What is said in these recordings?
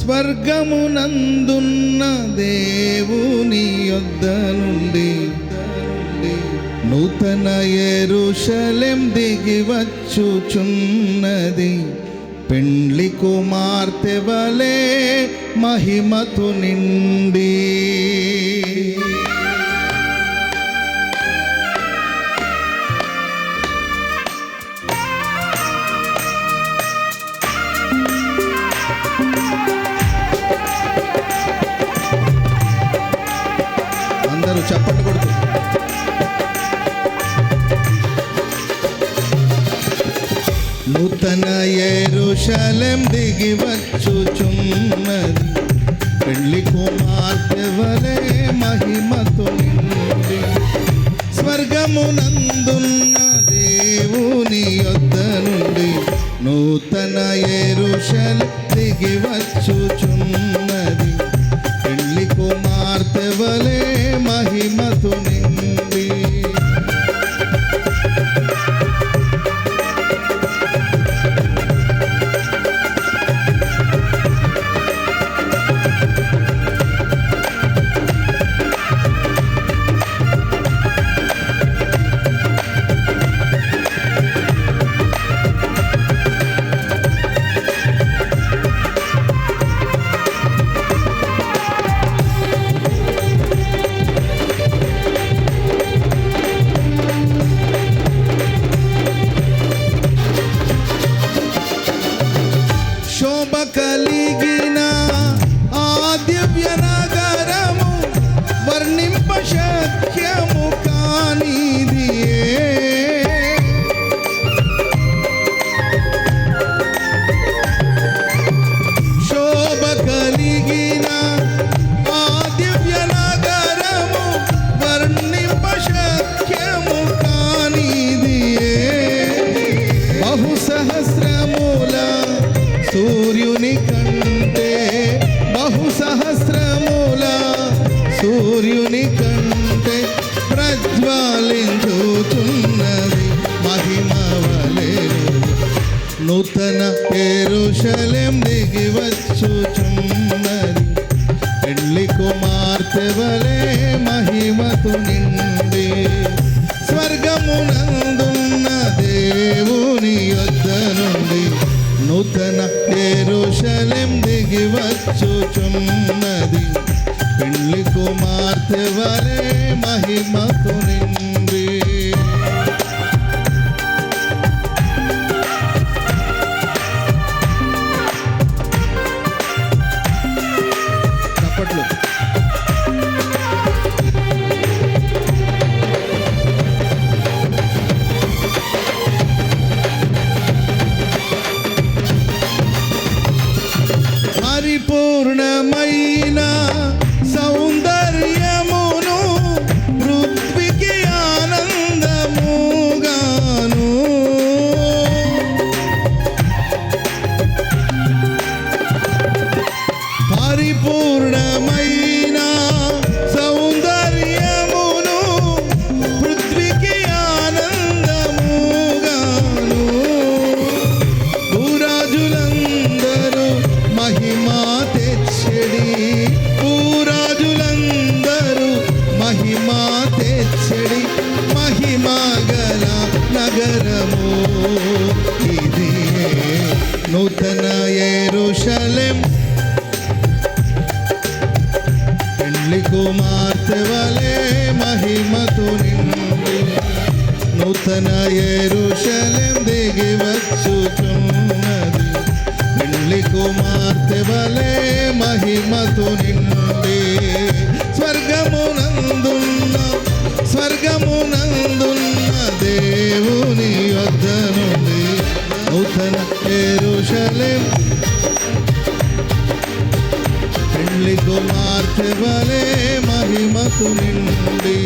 స్వర్గమునందున్న దేవుని యొద్ద నుండి నూతన ఎరుషలెం దిగి వచ్చుచున్నది. పెండ్లి కుమార్తె వలే మహిమతు నిండి అందరూ నూతన ఎరుషలెం దిగి వచ్చుచున్నది. పెళ్ళి కుమార్తె వలె మహిమతో నిండి. స్వర్గమునందున్న దేవుని యొద్ద నుండి నూతన ఎరుషల దిగి వచ్చుచున్నది. నూతన ఎరుషలేం. పెళ్ళి కుమార్తె వలే మహిమతు నిండి నూతన ఎరుషలేం దిగి వచ్చుచున్నది. పెళ్ళి కుమార్తె వలే మహిమతు నిండి స్వర్గమునందున్న స్వర్గమునందున్న దేవుని వద్ద నుండి నూతన ఎరుషలేం. పెళ్ళి కుమార్తె వలే మహిమకు నిండి.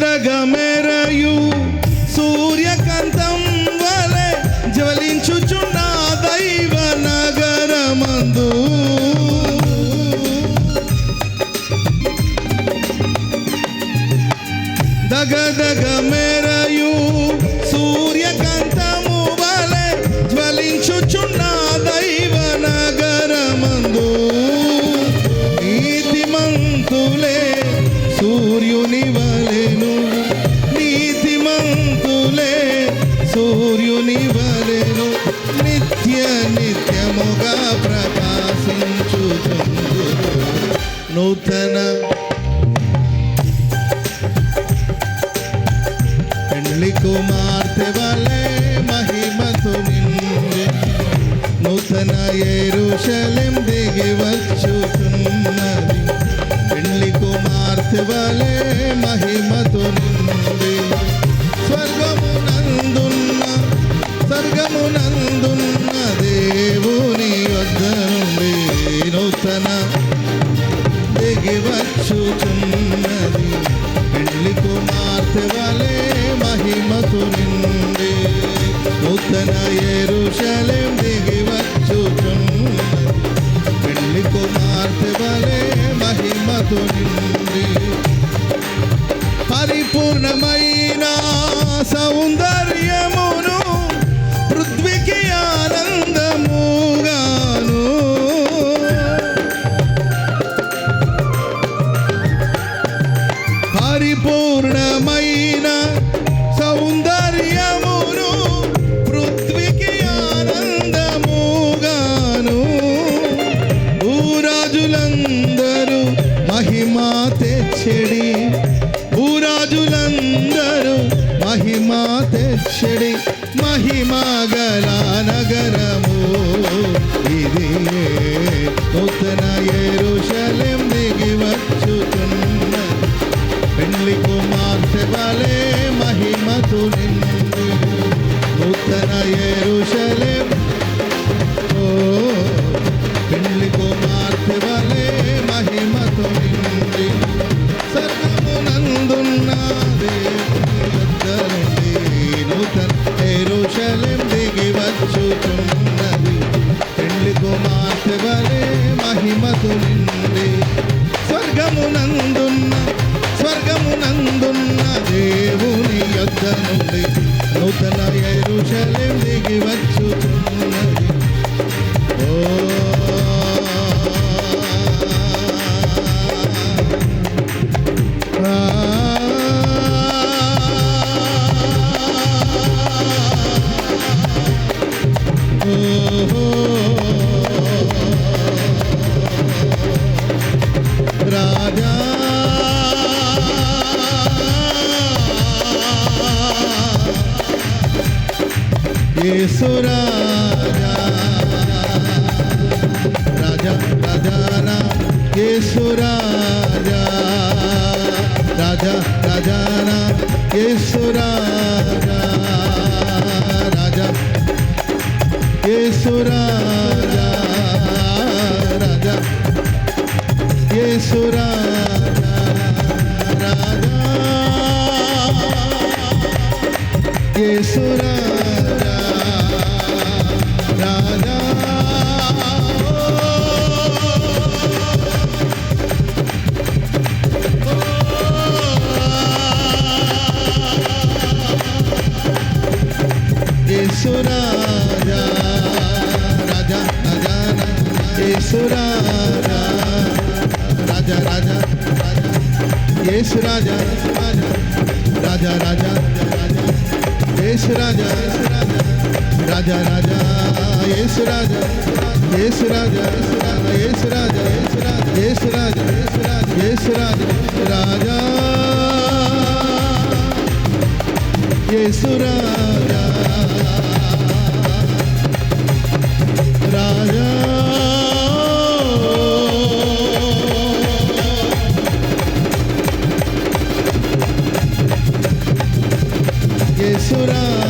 ಗಗಮೆ కుమార్తె వలె మహిమతో నిండి నూతన ఎరుషలేం దిగి వచ్చుతున్నది. పెళ్ళి కుమార్తె వలె మహిమతో నిండి స్వర్గమునందున్న స్వర్గమునందున్న దేవుని వద్ద నుండి నూతన దిగి వచ్చుతున్న తన ఎరుషలేం దిగి వచ్చుచున్నది పెళ్ళి కుమార్తె వలె మహిమతో నిన్ను గల నగరము ఇది యేసురాజా రాజా రాజానా యేసురాజా దేశ రాజా రాజా రాజా దేశ రాజా రాజా రాజా యేసురాజా యేసురాజా యేసురాజా యేసురాజా యేసురాజా రాజా యేసు రాజా యేసు రాజా రాజా యేసు రాజా యేసురాజా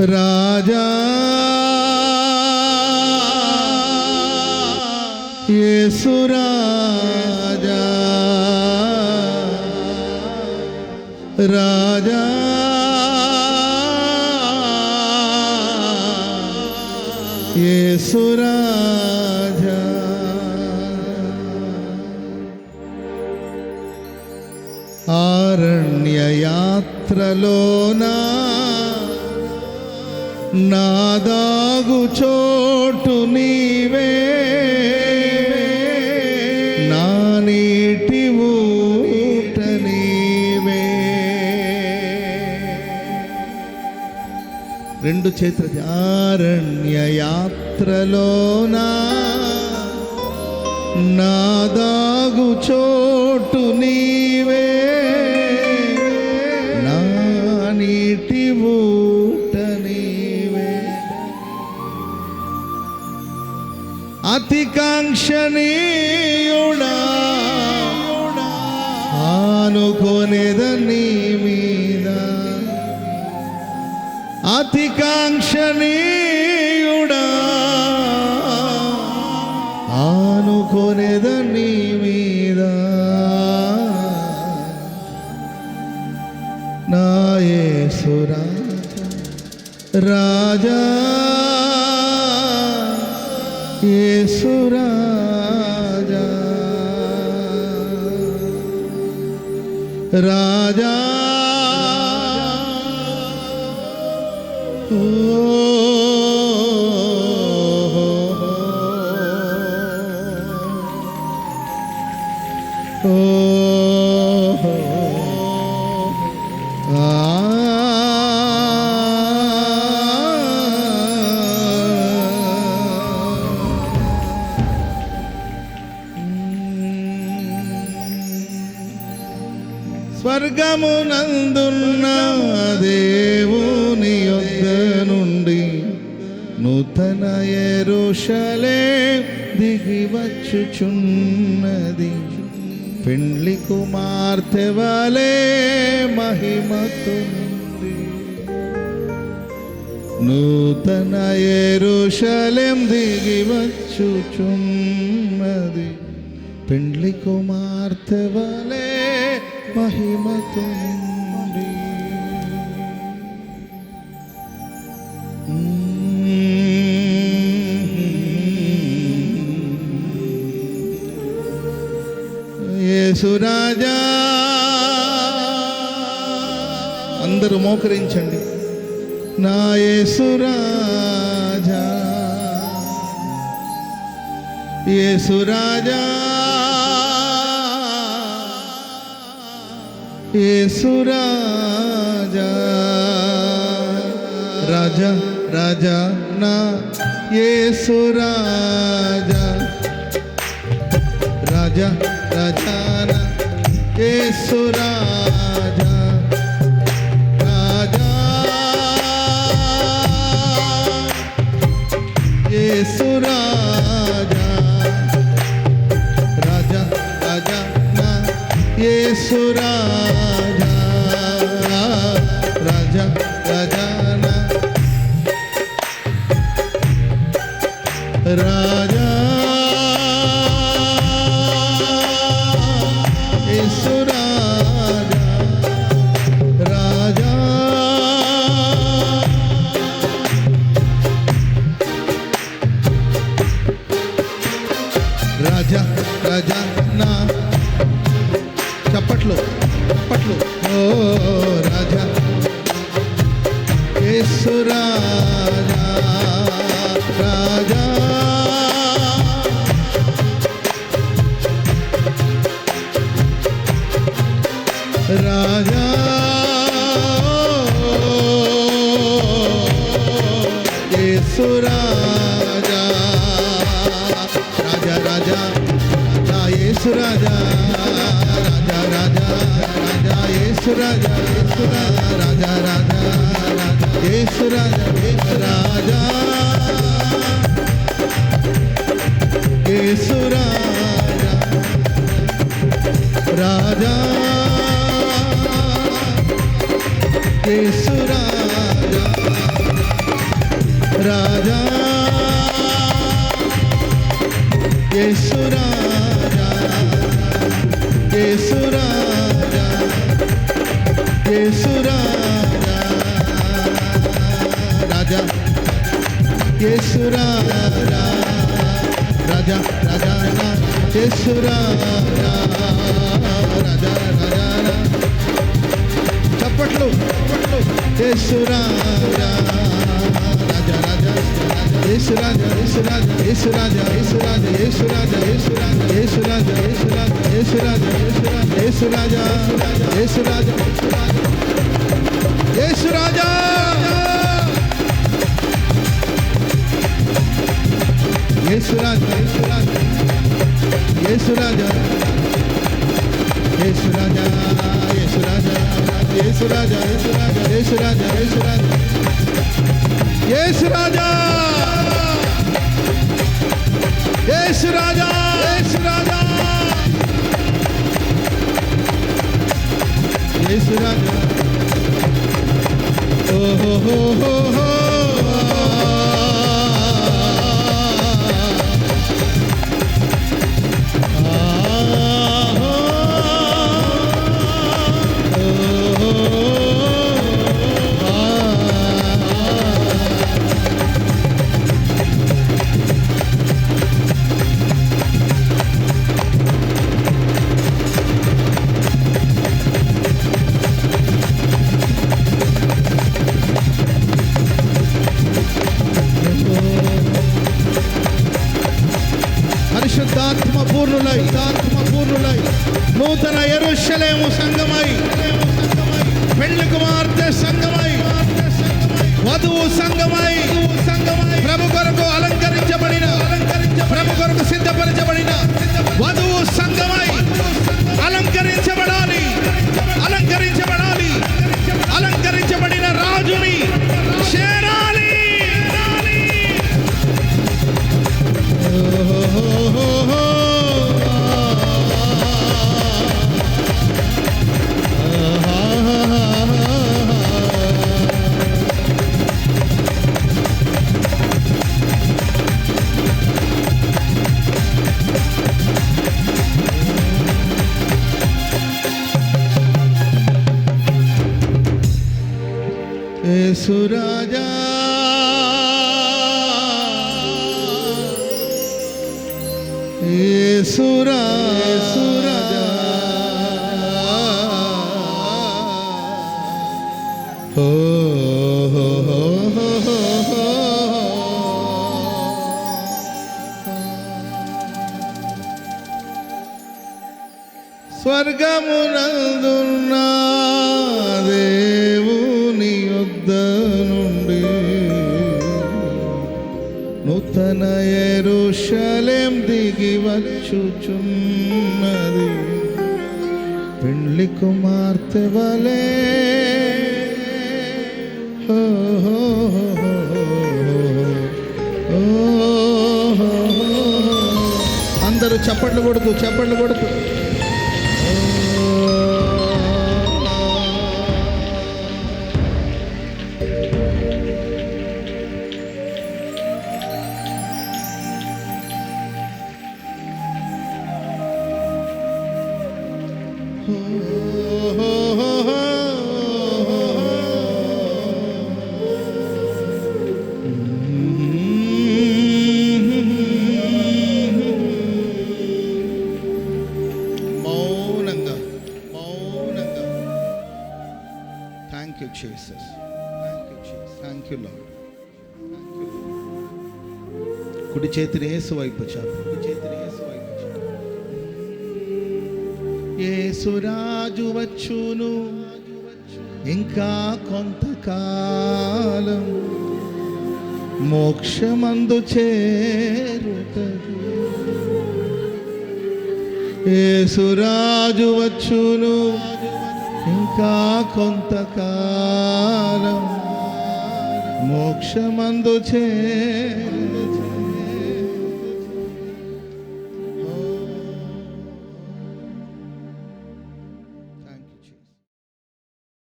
राजा। ये सुराजा राजा। ये सुराजा आरण्य यात्रलोना నాదాగు చోటు నీవే. నా నీటి ఊట నీవే. రెండు చేతుల ఆరణ్య యాత్రలోనా నాదాగు చోటు నీ అతికాంక్షణీయుడా ఆనుకొనేద నీ మీద అతికాంక్షణీయుడా ఆనుకొనేద నీ మీద నాయసురా రాజా. ராஜா. ஓ ஓ స్వర్గమునందున్న దేవుని యొద్ద నుండి నూతన ఎరుషలే దిగి వచ్చుచున్నది పెండ్లి కుమార్తె వలే మహిమతుంది నూతన ఎరుషలేం దిగి వచ్చుచున్నది పెండ్లి కుమార్తె వలే మహిమతుంది యేసురాజా అందరూ మోకరించండి. నా యేసురాజా యేసురాజా యేసురాజా రాజా రాజా నా యేసురాజా రాజా. రాజా నా యేసురాజా రాజా. యేసురాజా రాజా. రాజా నా యేసురాజా Yesu Ram. రాజా రాజా నా యేసు రాజా రాజా రాజా రాజా యేసు రాజా యేసు రాజా రాజా రాజా యేసు రాజా యేసు రాజా. యేసు రాజా రాజా యేసు రాజా రాజా. యేసురాజా యేసురాజా యేసురాజా రాజా యేసురాజా రాజా రాజా యేసురాజా రాజా రాజా చప్పట్లు చప్పట్లు యేసురాజా యేసు రాజా యేసు రాజా యేసు రాజా యేసు రాజా యేసు రాజా యేసు రాజా యేసు రాజా యేసు రాజా యేసు రాజా యేసు రాజా Oh, oh, oh, oh, oh. స్వర్గమునందున్న దేవుని యొద్ద నుండి నూతన ఎరుషలేం దిగి వచ్చుచున్నది. పెండ్లి కుమార్తె వలే చప్పట్లు కొడుతూ చప్పట్లు కొడుతూ కుడి చేతిని ఏసు వైపు చాపు కుడి చేతిని ఏసు వైపు చాపు యేసురాజు వచ్చును. ఇంకా కొంతకాలం మోక్షమందు చేరుటకు. యేసురాజు వచ్చును. ఇంకా కొంతకాలం మోక్షమందు చేరు